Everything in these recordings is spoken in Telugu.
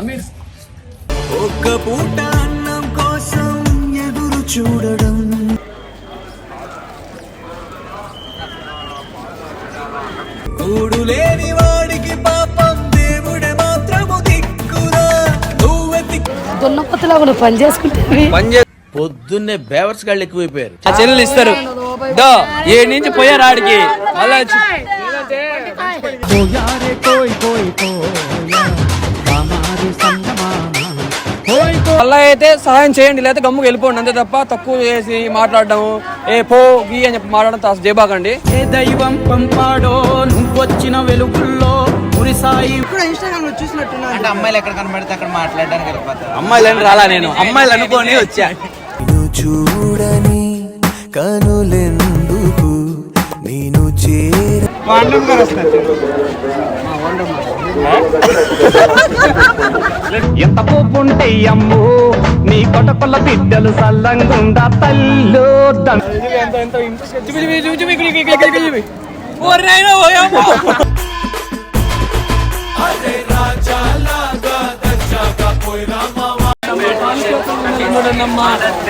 అమీర్. ఒక్క పూట అన్నం కోసం ఎదురు చూడడం. కూడు లేని వాడికి పాపం దేవుడే మాత్రము దిక్కురా. నువ్వెతి దున్నపతిలో కూడా పని చేసుకుంటే పని పొద్దున్నే బేవర్స్ గాళ్ళు ఎక్కువైపోయారు. ఆ చెల్లెలు ఇస్తారు. దో ఏ నుంచి పోయారు ఆడికి. మళ్ళా మళ్ళా అయితే సహాయం చేయండి లేదా గమ్ముకు వెళ్ళిపోండి. అంతే తప్ప తక్కువ చేసి మాట్లాడడం ఏ పో గీ అని చెప్పి మాట్లాడడం చేయబాకండి ఏ దైవం పంపాడో నువ్వొచ్చిన వెలుగుల్లో మురిసాయి అంటే అమ్మాయిలు ఎక్కడ కనబడితే అక్కడ మాట్లాడడానికి వెళ్ళిపోతారు. అమ్మాయిలని రాలా నేను? అమ్మాయిలు అనుకోని వచ్చా. చూడని కనులెందుకు? నేను చేర ఎంత పోపుంటే అమ్ము నీ కొటపల్ల బిడ్డలు సల్లంగుండా తల్లో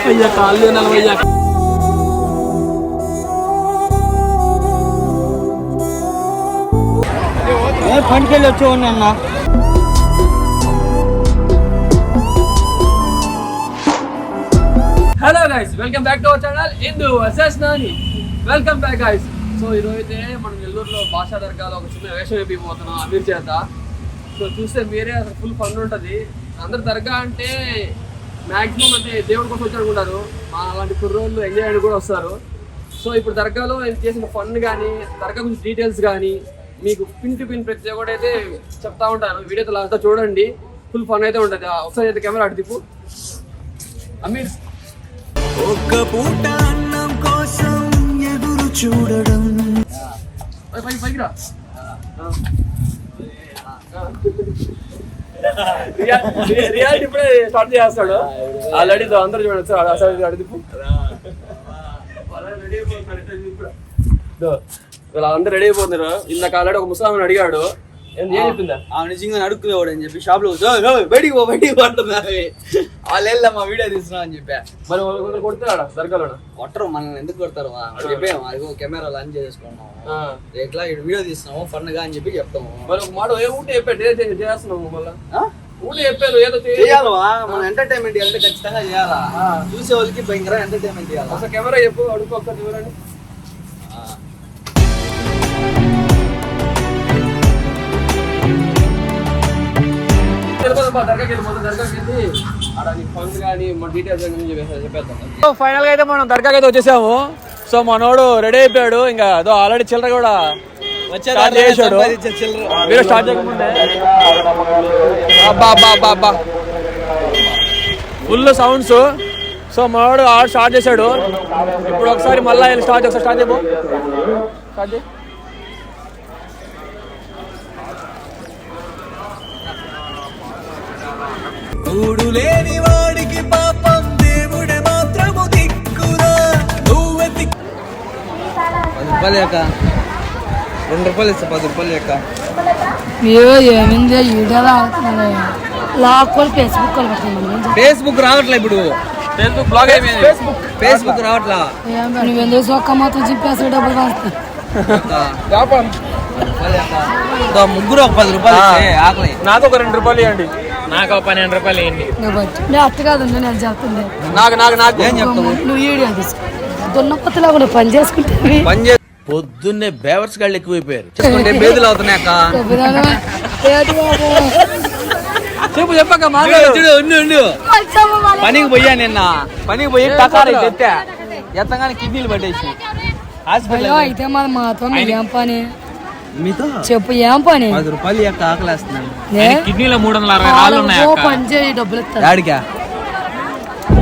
అయ్యా కాళ్ళు నలభై పనికెళ్ళి వచ్చేవాడిని అన్న. Hello guys welcome back to our channel Indu versus Nani welcome back guys so ఈరోజు అయితే మనం నెల్లూరులో భాషా దర్గాలో ఒక చిన్న వేషం వేపిపోతున్నాం అమీర్ చేత. సో చూస్తే మీరే అసలు ఫుల్ ఫన్ ఉంటుంది. అందరు దర్గా అంటే మ్యాక్సిమం అంటే దేవుడి కోసం వచ్చి అనుకుంటారు మా అలాంటి కుర్రోళ్ళు ఎంజాయ్ అని కూడా వస్తారు. సో ఇప్పుడు దర్గాలో చేసిన ఫన్ కానీ దర్గా గురించి డీటెయిల్స్ కానీ మీకు పిన్ టు పిన్ ప్రతి ఒక్కటి అయితే చెప్తా ఉంటాను వీడియోతో లాస్ట్ చూడండి ఫుల్ ఫన్ అయితే ఉంటుంది ఒకసారి అయితే కెమెరా అటు తిప్పు అమీర్ ఒక్క పూట అన్నం కోసం ఎదురు చూడడం పై పై పైకి రా రియాలిటీ ఇప్పుడే స్టార్ట్ చేస్తాడు ఆల్రెడీ అందరూ చూడండి సార్ అసలు అడిగి వీళ్ళందరూ రెడీ అయిపోతున్నారు. ఇందాక ఆల్రెడీ ఒక ముసలామని అడిగాడు. ఏం చెప్పిందా? ఆ నిజంగా అడుక్కునేవాడు అని చెప్పి షాప్లో కూర్చో, "ఓయ్, ఓయ్, బయటికి పో బయటికి పో" అంటున్నారు. వాళ్ళు వెళ్ళా మా వీడియో తీస్తున్నా అని చెప్పా. మరి ఒకరు కొడుతున్నాడా దర్గాలో కొట్టరు మనల్ని ఎందుకు కొడతారు చెప్పాము అదిగో కెమెరా లాంచ్ చేసుకున్నాము ఎట్లా? వీడియో తీస్తున్నాము ఫన్గా అని చెప్పి చెప్తాము. మరి ఒక మాట ఏ ఊటే చెప్పాడు? చేస్తున్నావు మళ్ళా? ఊటే చెప్పారు ఏదో చేయాలి చేయాలవా? మనం ఎంటర్టైన్మెంట్ చేయాలంటే ఖచ్చితంగా చేయాలా? చూసే వాళ్ళకి భయంకర ఎంటర్టైన్మెంట్ చేయాలా? ఒకసారి కెమెరా చెప్పు అడుగు ఒకసారి చూడండి ఫైనల్గా అయితే మనం దర్గాకి అయితే వచ్చేసాము. సో మనోడు రెడీ అయిపోయాడు. ఇంకా అదో ఆల్రెడీ చిల్లర కూడా చేసాడు. మీరు స్టార్ట్ చేయకముందే. అబ్బా ఫుల్ సౌండ్స్ సో మనోడు ఆడ స్టార్ట్ చేశాడు. ఇప్పుడు ఒకసారి మళ్ళీ స్టార్ట్ ఒకసారి స్టార్ట్ చేయబో స్టార్ట్ చేయి. కూడు లేని వాడికి పాపం దేవుడే మాత్రము దిక్కురా నువ్వెతి పది రూపాయలు రెండు రూపాయలు ఇస్తా పది రూపాయలు అక్క. ఏ ఏమింది? వీడియోలో అవుతున్నాడు లాక్కొని ఫేస్బుక్ ఫేస్బుక్ రావట్లే ఇప్పుడు. ఫేస్బుక్ బ్లాగ్ అయిపోయింది ఫేస్బుక్ ఫేస్బుక్ రావట్లా. నువ్వెందుకు సొక్క మొత్తం చెప్పేసి డబ్బులు కాస్తా? ముగ్గురు ఒక పది రూపాయలు ఆకలి. నాకు ఒక రెండు రూపాయలు ఇవ్వండి. నాకు పన్నెండు రూపాయలు నువ్వు నేను అట్ట కాదు నేను చెప్తుంది నాకు నాకు నాకు. ఏం చెప్తావు? నువ్వు వీడియో తీసుకో. దున్నపతిలో కూడా పని చేసుకుంటే పని చేసి పొద్దున్నే బేవర్స్ గాళ్ళు ఎక్కువైపోయారు. చేసుకుంటే బేదులు అవుతున్నాయి అక్క. చెప్పు చెప్పక ఉండు ఉండు. పనికి పోయా నిన్న. పనికి పోయి టకారా తెత్తా. ఎత్తగానే కిడ్నీలు పట్టేసి హాస్పిటల్ అయితే మరి మాతో ఏం పని? మీతో చెప్పు ఏం పని? పది రూపాయలు యొక్క ఆకలేస్తున్నాను ఏ? కిడ్నీలో మూడు వందల ఓ పని చేయి డబ్బులు డాడికా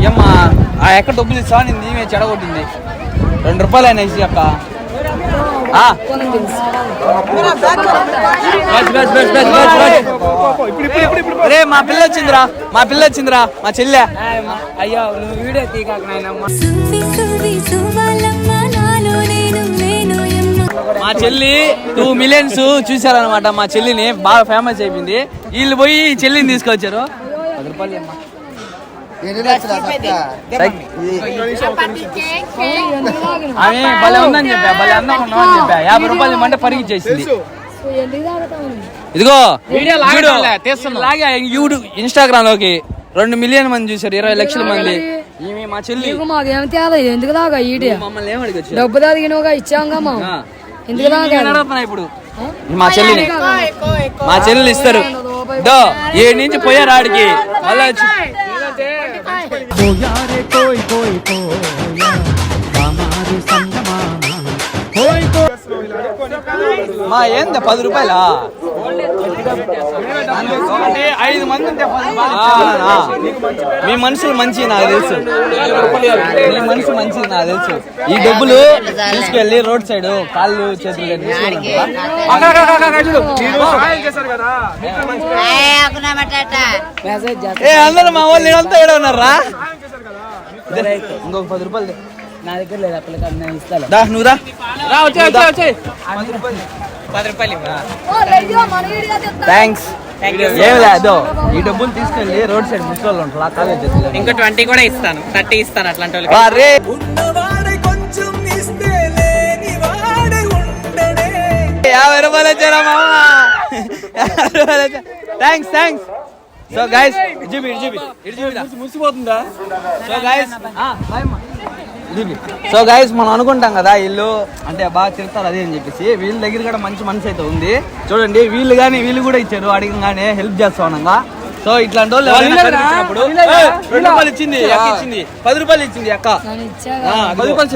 ఏమ్మా ఆ ఎక్క డబ్బులు ఇస్తా నేను ఈమె చెడగొట్టింది. రెండు రూపాయలు అయినా ఇసి అక్క. రే మా పిల్ల వచ్చిందిరా మా పిల్ల వచ్చిందిరా మా చెల్లె. అయ్యో నువ్వు వీడియో తీకాక నాయనమ్మ. మా చెల్లి టూ మిలియన్స్ చూసారనమాట మా చెల్లిని బాగా ఫేమస్ అయిపోయింది. వీళ్ళు పోయి చెల్లిని తీసుకొచ్చారు. పది రూపాయలు ఆమె భలే ఉందని చెప్పా భలే అందం ఉన్నామని చెప్పా. యాభై రూపాయలు ఇమ్మంటే పరిగిచ్చేసింది ఇదిగో వీడియో లాగా యూడు ఇన్స్టాగ్రామ్లోకి రెండు మిలియన్ మంది చూసారు ఇరవై లక్షల మంది. మా చెల్లి. మాకేం తేదా ఎందుకు అడిగొచ్చు డబ్బు దాదిగినవుగా ఇచ్చాంగా అడుగుతున్నా ఇప్పుడు? మా చెల్లిని. మా చెల్లెలు ఇస్తారు. దో ఏ నుంచి పోయారు ఆడికి మళ్ళా వచ్చి పోయారే కోయ్ కోయ్ పోయా రామారు సంగమామ కోయ్ కోయ్ మా ఏంది పది రూపాయలా? అంటే ఐదు మంది. మీ మనుషులు మంచి నాకు తెలుసు. మీ మనుషులు మంచి నాకు తెలుసు. ఈ డబ్బులు తీసుకెళ్ళి రోడ్ సైడ్ కాళ్ళు చేతులు అందరూ మా వాళ్ళు ఇదంతా ఏడ ఉన్నారా ఇంకొక పది రూపాయలు నా దగ్గర లేదు నేను ఇస్తాను దా నువ్వు రా రా వచ్చే వచ్చే వచ్చే. పది రూపాయలు థ్యాంక్స్ ఏం లేదు ఈ డబ్బులు తీసుకెళ్ళి రోడ్ సైడ్ ముసలి ఉంటారు కాలేజ్ ఇంకో ట్వంటీ కూడా ఇస్తాను థర్టీ ఇస్తాను అట్లాంటి ఉండడే. యాభై రూపాయలు వచ్చారా మామ? థ్యాంక్స్ థ్యాంక్స్ సో గైస్ ఇడిజిబి ఇడిజిబి ఇడిజిబి ముసిపోతుందా? సో గైస్ సో గైస్ మనం అనుకుంటాం కదా వీళ్ళు అంటే బాగా తిడతారు అదే అని చెప్పేసి. వీళ్ళ దగ్గర కూడా మంచి మనసు అయితే ఉంది. చూడండి వీళ్ళు కానీ వీళ్ళు కూడా ఇచ్చారు అడిగగానే హెల్ప్ చేస్తా ఉన్నాగా సో ఇట్లాంటి వాళ్ళు రెండు రూపాయలు ఇచ్చింది అక్క ఇచ్చింది. పది రూపాయలు ఇచ్చింది అక్క. పది రూపాయలు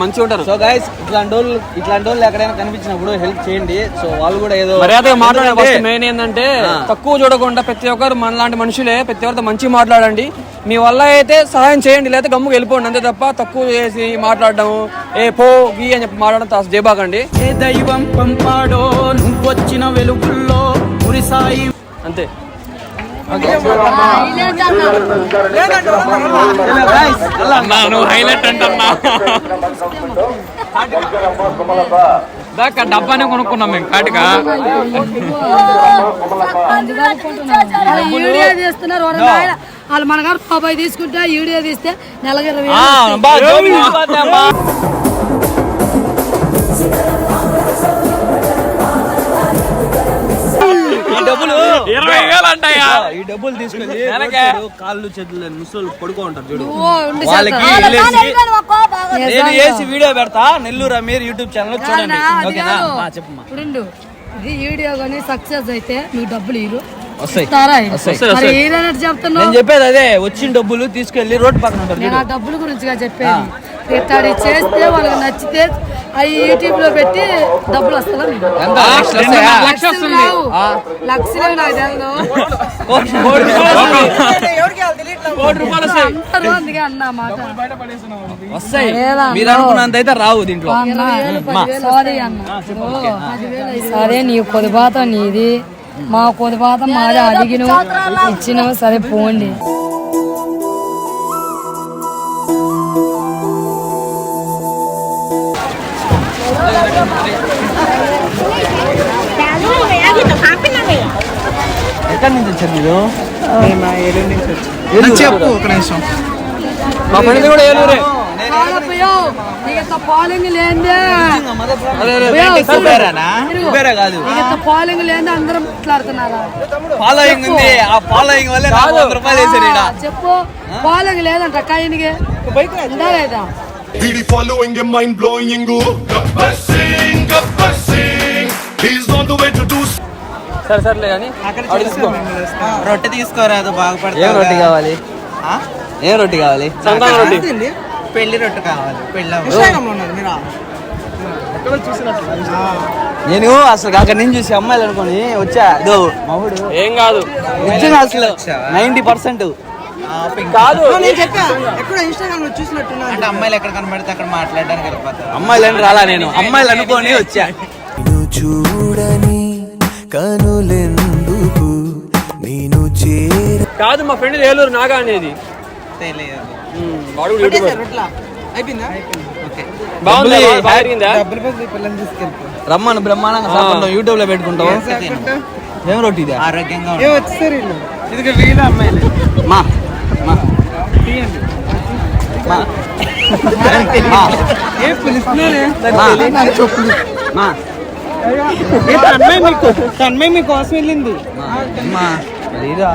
మంచిగా ఉంటారు. సో గైస్ ఇట్లాంటి వాళ్ళు ఇట్లాంటి వాళ్ళు ఎక్కడైనా కనిపించినప్పుడు హెల్ప్ చేయండి. సో వాళ్ళు కూడా ఏదో మర్యాదగా మాట్లాడే మెయిన్ ఏంటంటే. తక్కువ చూడకుండా ప్రతి ఒక్కరు మనలాంటి మనుషులే ప్రతి ఒక్కరితో మంచిగా మాట్లాడండి. మీ వల్ల అయితే సహాయం చేయండి లేదా గమ్ముకు వెళ్ళిపోండి. అంతే తప్ప తక్కువ చేసి మాట్లాడడం ఏ పో గీ అని చెప్పి మాట్లాడడం తాసు చేయబాకండి ఏ దైవం పంపాడో నువ్వొచ్చిన వెలుగుల్లో అంతే. నువ్వు హైలైట్ అంటన్నా దాకా డబ్బానే కొనుక్కున్నాం మేము కాటిగా ఎవరన్నా ఆయన. వాళ్ళు మన గారు రూపాయి తీసుకుంటే ఈడియో తీస్తే నెలకి ఇరవై ఇరవై వేలు అంటాయా ఈ డబ్బులు? రోడ్డు కాళ్ళు చేతులు ముసలు పడుకో ఉంటారు చూడు. వాళ్ళకి నేను. వేసి వీడియో పెడతా నెల్లూరు అమీర్ యూట్యూబ్ ఛానల్ చూడండి. ఓకేనా? చెప్పమ్మా. ఇప్పుడు ఇది వీడియో కానీ సక్సెస్ అయితే మీకు డబ్బులు ఇరు. మరి నేను చెప్పేది అదే వచ్చిన డబ్బులు తీసుకెళ్ళి రోడ్ పక్కన డబ్బుల గురించిగా చెప్పేది. ఇట్లాంటి చేస్తే వాళ్ళకి నచ్చితే అవి యూట్యూబ్లో పెట్టి డబ్బులు వస్తాయా? లక్ష లక్షలు వస్తుంది. రావు. నాకు తెలియదు అందుకే అన్న మాట. వస్తాయి? మీరు అనుకున్నంత అయితే దీంట్లో. సారీ అన్న. సరే నీ కొద్దిపాత నీది. మా కొద్దిపాత మాది అడిగిన ఇచ్చిన సరే పోండి. ఎక్కడి నుంచి వచ్చారు మీరు? చెప్పు ఒక నిమిషం. మా ఫ్రెండ్ కూడా ఏలూరే. పాలింగ్ లేదే కాదు. పాలింగ్ లేదే అందరం మాట్లాడుతున్నారా? ఫాలోయింగ్ ఉంది. ఆ ఫాలోయింగ్ వల్లే రూపాయలు చెప్పు. పాలింగ్ లేదంట. కాయనికి. Following your mind blowing Ingo. Gabbar Singh, Gabbar Singh. He's on the way to do సరే సర్లే కానీ అక్కడ తీసుకో. రొట్టె తీసుకోరాదు ఏం బాగుపడతావు రొట్టి కావాలి? ఏం రొట్టి కావాలి? సంతాన రొట్టి. పెళ్ళి రొట్టె కావాలి పెళ్ళి నేను అసలు అక్కడ నుంచి చూసి అమ్మాయిలు అనుకొని వచ్చా. ఇదో మహుడు ఏం కాదు. నిజంగా అసలు నైన్టీ పర్సెంట్. కాదు. అంటే అమ్మాయిలు ఎక్కడ కనబడితే అక్కడ మాట్లాడడానికి వెళ్ళిపోతారు. అమ్మాయిలు అని రాలా నేను. అమ్మాయిలు అనుకొని వచ్చా. చూడని కనులెందుకు? నేను చేర కాదు మా ఫ్రెండ్ ఏలూరు నాగా అనేది. తెలియదు. వాడు అయిపోయిందా? రమ్మను బ్రహ్మాండంగా సాப்பிడతాం యూట్యూబ్లో పెట్టుకుంటాం ఏం రొట్టి ఇదే? ఆరోగ్యంగా మా మా మా. తన్మయ్ మీకోసం వెళ్ళింది. మా. లేరా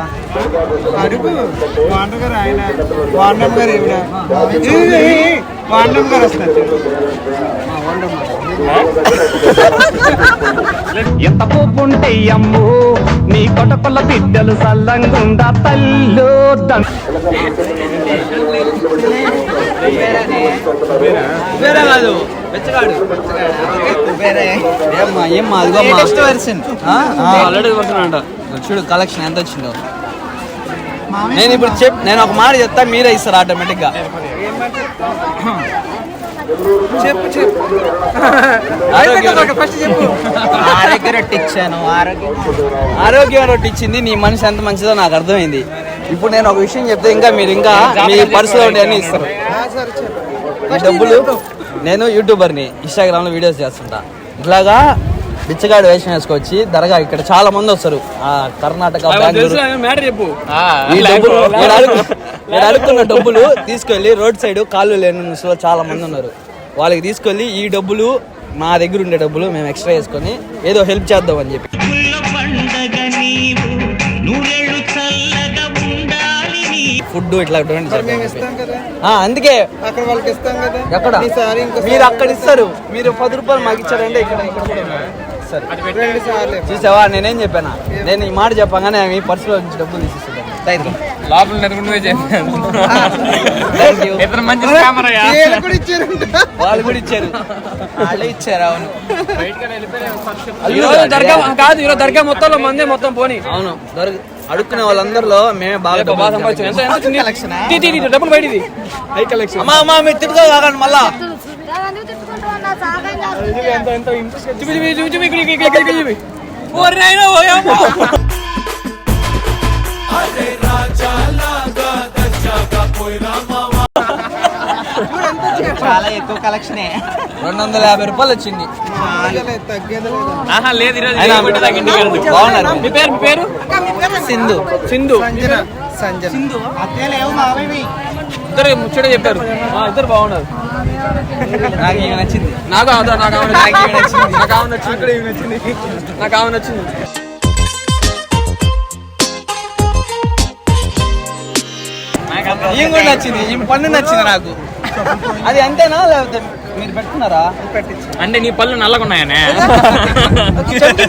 అడుగు. వాండర్ గారు ఆయన. వాండమ్ గారు వాండమ్ గారు వస్తారు. ఎంత పోపుంటే అమ్ము. నీ కొటకొల్ల బిడ్డలు సల్లంగుండా తల్లు చూడు కలెక్షన్ ఎంత వచ్చిందో. నేను ఇప్పుడు చెప్ నేను ఒక మాట చెప్తా మీరే ఇస్తారు ఆటోమేటిక్గా. చెప్పు చెప్పు. ఫస్ట్ చెప్పు. ఆరోగ్య రొట్టె ఇచ్చాను ఆరోగ్యం ఆరోగ్యం రొట్టి ఇచ్చింది నీ మనిషి ఎంత మంచిదో నాకు అర్థమైంది. ఇప్పుడు నేను ఒక విషయం చెప్తే ఇంకా మీరు ఇంకా మీ పర్సులో ఉండే అన్ని ఇస్తారు. డబ్బులు నేను యూట్యూబర్ని ఇన్స్టాగ్రామ్లో వీడియోస్ చేస్తుంటా. ఇట్లాగా బిచ్చగాడు వేషం వేసుకొచ్చి దర్గా ఇక్కడ చాలా మంది వస్తారు. ఆ కర్ణాటక బెంగళూరు. ఈ డబ్బులు నేను అడుగు నేను అడుగుతున్న డబ్బులు తీసుకెళ్ళి రోడ్ సైడ్ కాళ్ళు లేని ముసలో చాలా మంది ఉన్నారు. వాళ్ళకి తీసుకెళ్ళి ఈ డబ్బులు మా దగ్గర ఉండే డబ్బులు మేము ఎక్స్ట్రా వేసుకొని ఏదో హెల్ప్ చేద్దాం అని చెప్పి. ఫుడ్ ఇట్లా ఆ, అందుకే అక్కడ వాళ్ళకి ఇస్తాం కదా? ఎక్కడ? ఈసారి మీరు అక్కడ ఇస్తారు. మీరు పది రూపాయలు మాకు ఇచ్చారంటే ఇక్కడ ఇక్కడ కూడా. చూసావా? నేనేం చెప్పానా? నేను ఈ మాట చెప్పగానే మీ పర్సులో నుంచి డబ్బులు తీసిస్తాను లోపల ఇతను మంచి వీళ్ళు కూడా ఇచ్చారంట వాళ్ళు కూడా ఇచ్చారు. వాళ్ళే ఇచ్చారు అవును. ఈరోజు దర్గా కాదు ఈరోజు దర్గా మొత్తంలో మందే మొత్తం పోని. అవును. దొరక అడుక్కునే వాళ్ళందరిలో మేమే బాగా డబ్బులు బయటిది హై కలెక్షన్ అమ్మా అమ్మా మీరు తిట్టుకో కాకండి మళ్ళా. చాలా ఎక్కువ కలెక్షనే రెండు వందల యాభై రూపాయలు వచ్చింది. లేదు ఆహా ఈరోజు. బాగున్నారు. మీ పేరు మీ పేరు? సింధు. సింధు. సంజన. సంజన. ఇద్దరు ముచ్చట చెప్పారు. ఇద్దరు బాగున్నారు. నాకు నచ్చింది? నాకు అదా నాకు ఆమె నచ్చింది నాకు ఆమె నచ్చింది? నాకు ఆమె నచ్చింది ఈమె కూడా నచ్చింది? ఈ పన్ను నచ్చింది నాకు. అది అంతేనా? లేకపోతే మీరు పెట్టుకున్నారా? అంటే నీ పళ్ళు నల్లగా ఉన్నాయనే.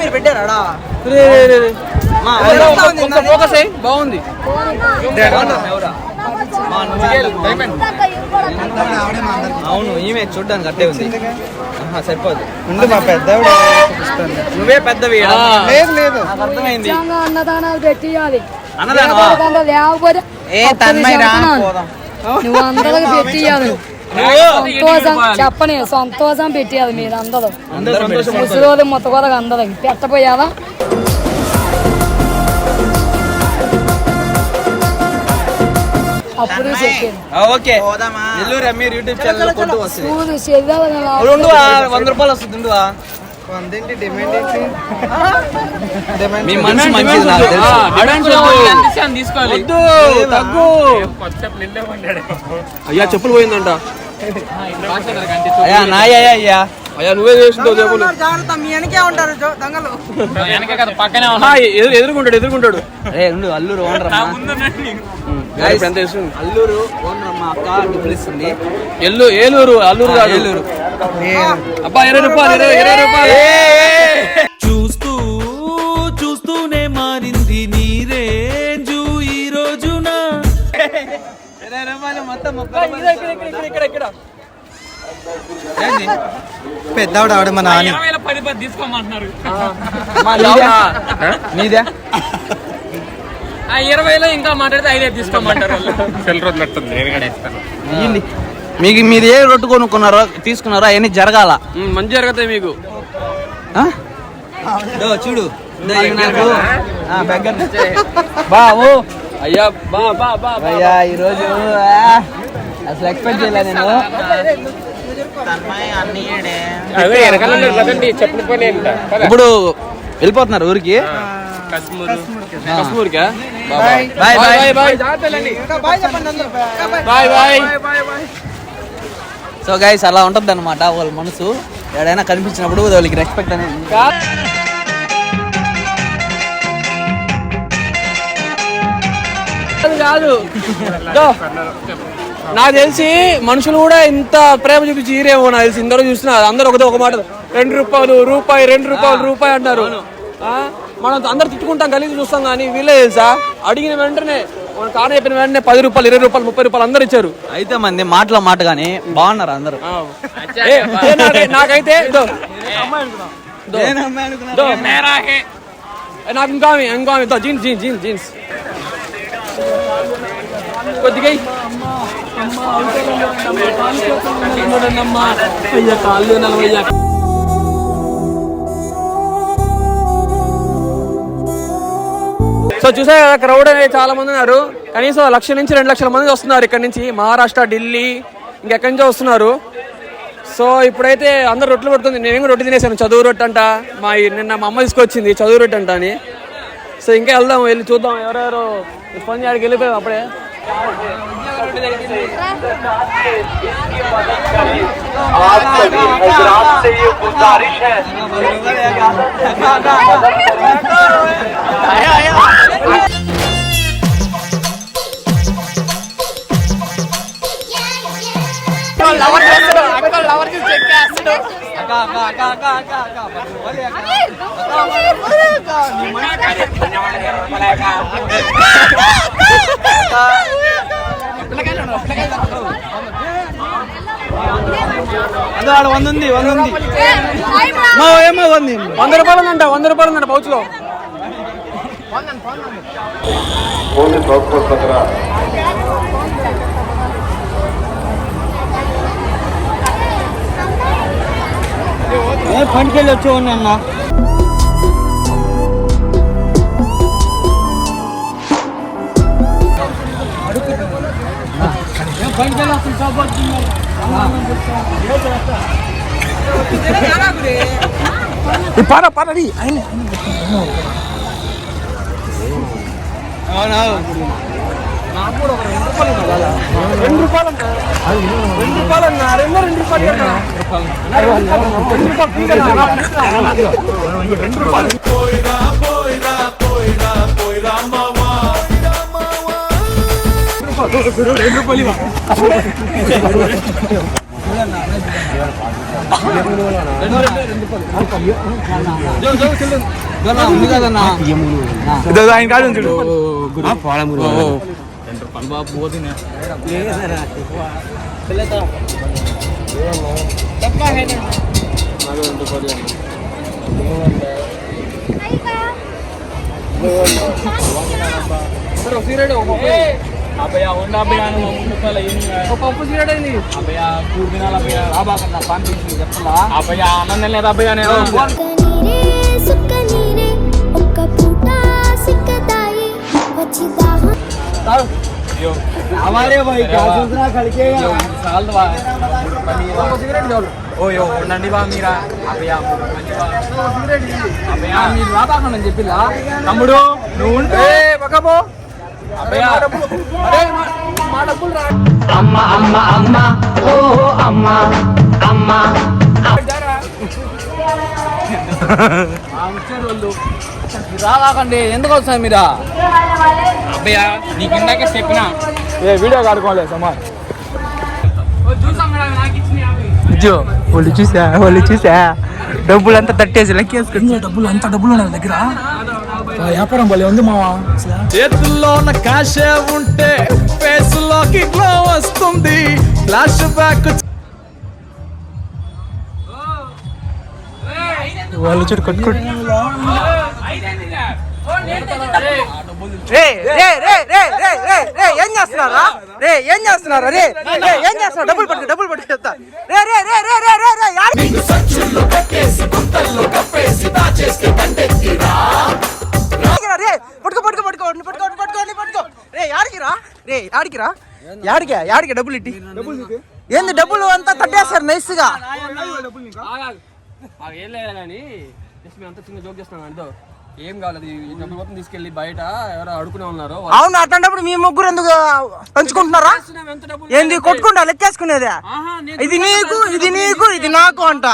మీరు పెట్టారా బాగుంది. అవును ఈమె చూడ్డానికి అట్టే ఉంది. సరిపోదు. ఉండు మా పెద్ద నువ్వే పెద్దవి. లేదు లేదు. నాకు అర్థమైంది. అన్నదానాలు పెట్టియాలి? లేకపోతే ఏ నువ్వు అందరికి పెట్టియాలి. సంతోషం చెప్పని సంతోషం పెట్టియాలి మీరు అందరూ ముసలి ముత్తగోదగా అందరికి. పెట్టపోయావా అప్పుడు చెప్పాను. ఓకే. నెల్లూరు మీరు యూట్యూబ్ ఛానల్ కొంటూ వస్తుంది చూడు రెండు వంద రూపాయలు వస్తుంది ఉండువా? వందేంటి? డిమాండ్ ఏంటి? డిమాండ్ మీ మనసు మంచిది నాకు తెలుసు. తీసుకోవాలి. వద్దు తగ్గు. అయ్యా చెప్పులు పోయిందంట. అయ్యా నాయ్యా అయ్యా. అయ్యా నువ్వే చేసిందో చెప్పులు. వెనకే కదా పక్కనే ఎదురు ఎదురుకుంటాడు ఎదురుకుంటాడు. ఏ ఉండు అల్లూరు అల్లూరు ఓనర్ అమ్మా అక్క డబ్బులు ఇస్తుంది ఎల్లు ఏలూరు అల్లూరు కాదు. ఏలూరు. అబ్బా ఇరవై రూపాయలు ఇరవై ఇరవై రూపాయలు. చూస్తూ చూస్తూనే మారింది నీ రేంజు ఈ రోజున. మొత్తం ఇక్కడ, ఇక్కడ, ఇక్కడ, ఇక్కడ, ఇక్కడ. పెద్దవాడు ఆవిడ మా నాని. ఇరవై వేల పది పది తీసుకోమంటున్నారు. నీదే ఆ ఇరవైలో ఇంకా మాట్లాడితే ఐదే తీసుకోమంటారు వాళ్ళు. ఇయ్యండి. మీకు మీరు ఏ రొట్టు కొనుక్కున్నారో తీసుకున్నారో అవన్నీ జరగాల? ఉమ్, మంచి జరుగుతాయి మీకు. ఆ? దో, చూడు దో, ఇవి నాకు ఆ, బెగ్గర్. బావు అయ్యా బా బా బా బా. అయ్యా ఈరోజు ఆ, అసలు ఎక్స్పెక్ట్ చేయలే నేను. వెనకాల కదండి చెప్పిన పని ఏంట. ఇప్పుడు వెళ్ళిపోతున్నారు ఊరికి? కశ్మూరు. కశ్మూర్కా. బాయ్. బాయ్. బాయ్ బాయ్ జాగ్రత్తలండి. బాయ్ బాయ్ సో గైస్ అలా ఉంటుంది అనమాట వాళ్ళ మనసు. ఎక్కడైనా కనిపించినప్పుడు వాళ్ళకి రెస్పెక్ట్ అనేది కాదు దో. నాకు తెలిసి మనుషులు కూడా ఇంత ప్రేమ చూపించి ఈరేమో నాకు తెలిసి. ఇందరూ చూస్తున్నారు. అందరూ ఒకదో ఒక మాట. రెండు రూపాయలు రూపాయి రెండు రూపాయలు రూపాయి అంటారు ఆ? మనం అందరు తిట్టుకుంటాం కలిసి చూస్తాం కానీ వీళ్ళే తెలుసా అడిగిన వెంటనే మన కారు చెప్పిన వెంటనే పది రూపాయలు ఇరవై రూపాయలు ముప్పై రూపాయలు అందరు ఇచ్చారు అయితే మంది మాటలో మాట కానీ బాగున్నారు అందరూ నాకైతే నాకు ఇంకా ఇంకా జీన్స్ జీన్స్ జీన్స్ జీన్స్ కొద్దిగా ఇయ్యి. సో చూసారు కదా క్రౌడ్ అనేది చాలా మంది ఉన్నారు. కనీసం లక్ష నుంచి రెండు లక్షల మంది వస్తున్నారు ఇక్కడ నుంచి. మహారాష్ట్ర ఢిల్లీ ఇంకెక్కడి నుంచో వస్తున్నారు. సో ఇప్పుడైతే అందరు రొట్టెలు పడుతుంది. నేను కూడా రొట్టె తినేసాను. చదువు రొట్టె అంట. మా నిన్న మా అమ్మ తీసుకొచ్చింది చదువు రొట్టె అంట అని. సో ఇంకా వెళ్దాం వెళ్ళి చూద్దాం. ఎవరెవరు ఫోన్ చేయడానికి వెళ్ళిపోయాం అప్పుడే. आप सभी हजरात से ये गुजारिश है అదో ఆడ వంద ఉంది వంద ఉంది. మా ఏమో వంది వంద రూపాయలు ఉందంట వంద రూపాయలు ఉందంట పౌచ్లో ఏ పండుకెళ్ళి వచ్చేవాడిని అన్న రెండు రూపాయలు అన్న. రెండు రూపాయలు అన్న రెండు రెండు రూపాయలు అన్న రెండు రూపాయలు ఫ్రీగా అన్న. రెండు రూపాయలు రెండు రూపాయలు ఇవ్వ. ఉంది కదన్నా ఆయన కాదు చూడు సరే, ఒక సిగరెట్ ఒక పప్పు వేయి. ఒక పప్పు సిగరెట్ అయింది నీరే సుక్క నీరే ఒక్క పూట సిక్కదాయి వచ్చి దాహం हमारे भाई क्या दूसरा खड़के ఒక సిగరెట్ చాలు ఓయో ఉండండి బా మీరా అభయ ఒక సిగరెట్ ఇయ్యి. మీరు రాబాకండి చెప్పిలా తమ్ముడు నువ్వు ఉంటే ఏ పక్కపో అరే మా డబ్బులు అరే మా- మా డబ్బులు రా. రావాకండి ఎందుకు వస్తాయి మీరా? అభయ నీకు ఇందాక చెప్పిన. ఏ వీడియో కాడుకోలే సమాన్ చూసాం మేడం నాకు ఇచ్చిన యాభై జో వాళ్ళు చూసా వాళ్ళు చూసా. డబ్బులంతా తట్టేసి లెక్కేసుకుని. డబ్బులు అంత డబ్బులు నా దగ్గర. వ్యాపారం భలే ఉంది మావా చేతుల్లోన కాషే ఉంటే ఫేస్లోకి గ్లో వస్తుంది ఫ్లాష్ బ్యాక్ వాళ్ళు చూడు కొట్టుకుంటు రే రే రే రే రే రే రే ఏం చేస్తున్నారా రే ఏం చేస్తున్నారా రే రే ఏం చేస్తున్నారు డబ్బులు పట్టుకు డబ్బులు పట్టుకు చెప్తా రే రే రే రే రే రే రే యాడికి యాడికిరా రే పట్టుకో పట్టుకో పట్టుకో పట్టుకో పట్టుకో పట్టుకో. రే యాడికి రా? రే యాడికి డబ్బులు ఇట్టి? ఏంది డబ్బులు అంతా తట్టేస్తారు నైస్గా? ఆగాగు. ఆగు, ఏం లేదా కానీ జస్ట్ మేము అంతా చిన్న జోక్ చేస్తున్నాం అంటూ ఏం కావాలి డబ్బులు మొత్తం తీసుకెళ్ళి బయట ఎవరో అడుకునే ఉన్నారు. అవును అట్లాంటప్పుడు మీ ముగ్గురు ఎందుకు పంచుకుంటున్నారా? ఏంది కొట్టుకుంటా లెక్కేసుకునేదే? ఇది నీకు ఇది నీకు ఇది నాకు అంట.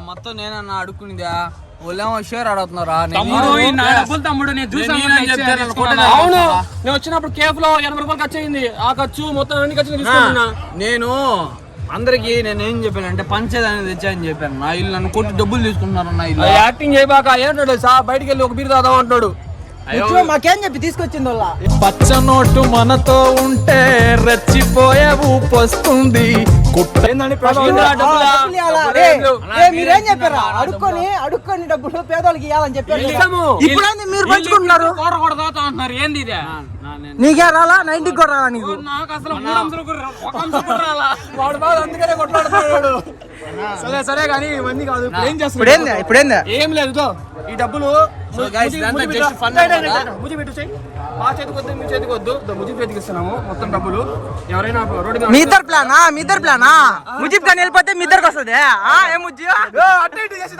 మొత్తం నేనన్నా అడుక్కునిదా? వాళ్ళేమో షేర్ అడుగుతున్నారా నేను- తమ్ముడు తమ్ముడు? అవును వచ్చినప్పుడు కేఫ్లో ఎనభై రూపాయలు ఖర్చు అయింది ఆ ఖర్చు మొత్తం అన్ని ఖర్చు తీసుకుంటున్నా. నేను అందరికి నేను ఏం చెప్పాను అంటే పంచేదాన్ని తెచ్చాయని చెప్పాను. నా ఇల్లు నన్ను కొట్టి డబ్బులు తీసుకుంటున్నారు నా ఇల్లు. యాక్టింగ్ చేయబాక ఏంటాడు సా బయటికి వెళ్ళి ఒక బీర్ తాదాం అంటాడు మాకేం చెప్పి తీసుకొచ్చింది వాళ్ళ? పచ్చ నోటు మనతో ఉంటే రెచ్చిపోయే ఊపొస్తుంది. కుట్ర మీరేం చెప్పారా? అడుక్కొని అడుక్కొని డబ్బులు పేదోళ్ళకి ఇవ్వాలని చెప్పారు. ఇప్పుడు మీరు పంచుకుంటున్నారు? అంటున్నారు? ఏంది ఇదే? నీకే రాలా? నైన్టీకి కూడా రాలా నీకు? నాకు అసలు వాడు బాగా అందుకనే కొట్లాడుతున్నాడు. సరే సరే కానీ ఇవన్నీ కాదు. ఇప్పుడు ఏం ఇప్పుడు ఏంది ఇప్పుడు ఏంది ఏం లేదు ఈ డబ్బులు So guys, ఇదంతా just fun రైట్, రైట్, కదా? రైట్, ముజి పెట్టు చెయ్యి. మా చేతికి వద్దు మీ చేతికి వద్దు. ముజి చేతికి ఇస్తున్నాము మొత్తం డబ్బులు. ఎవరైనా రోడ్డు మీద మీ ఇద్దరు ప్లానా? మీ ఇద్దరు ప్లానా? ముజీబ్ ఖాన్ వెళ్ళిపోతే మీ ఇద్దరికి వస్తుంది? ఆ, ఏం ముజ్జి? అటు ఇటు చేసి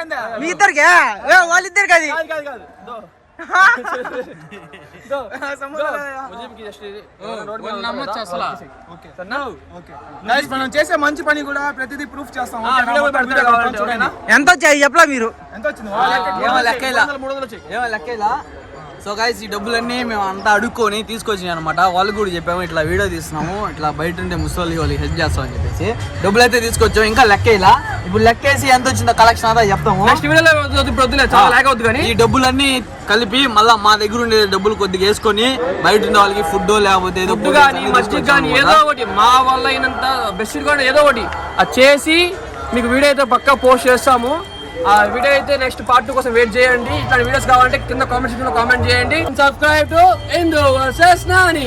ఏంది? మీ ఇద్దరికే? ఏ, వాళ్ళిద్దరికి అది కాదు, కాదు, మనం చేసే మంచి పని కూడా ప్రతిదీ ప్రూఫ్ చేస్తాం. ఎవరైనా? ఎంత వచ్చాయి? చెప్పలా మీరు. ఎంత వచ్చింది? లెక్క ఇలా. సో గైస్ ఈ డబ్బులన్నీ మేము అంతా అడుక్కొని తీసుకొచ్చినాయి అనమాట వాళ్ళు కూడా చెప్పాము ఇట్లా వీడియో తీస్తున్నాము ఇట్లా బయట ఉండే ముసలి వాళ్ళకి హెల్ప్ చేస్తామని చెప్పేసి డబ్బులు అయితే తీసుకొచ్చాము. ఇంకా లెక్కేలా? ఇప్పుడు లెక్కేసి ఎంత వచ్చిందో కలెక్షన్ అంతా చెప్తాము. నెక్స్ట్ వీడియోలో చాలా అవుతుంది కానీ. ఈ డబ్బులన్నీ కలిపి మళ్ళా మా దగ్గర ఉండే డబ్బులు కొద్దిగా వేసుకొని బయట ఉండే వాళ్ళకి ఫుడ్ లేకపోతే ఏదో కానీ కానీ ఏదో ఒకటి మా వల్ల అయినంత బెస్ట్ కానీ ఏదో ఒకటి. అది చేసి మీకు వీడియో అయితే పక్కా పోస్ట్ చేస్తాము. ఆ వీడియో అయితే నెక్స్ట్ పార్ట్ టూ కోసం వెయిట్ చేయండి. ఇట్లాంటి వీడియోస్ కావాలంటే కింద కామెంట్ సెక్షన్లో కామెంట్ చేయండి. Subscribe to Indu versus Nani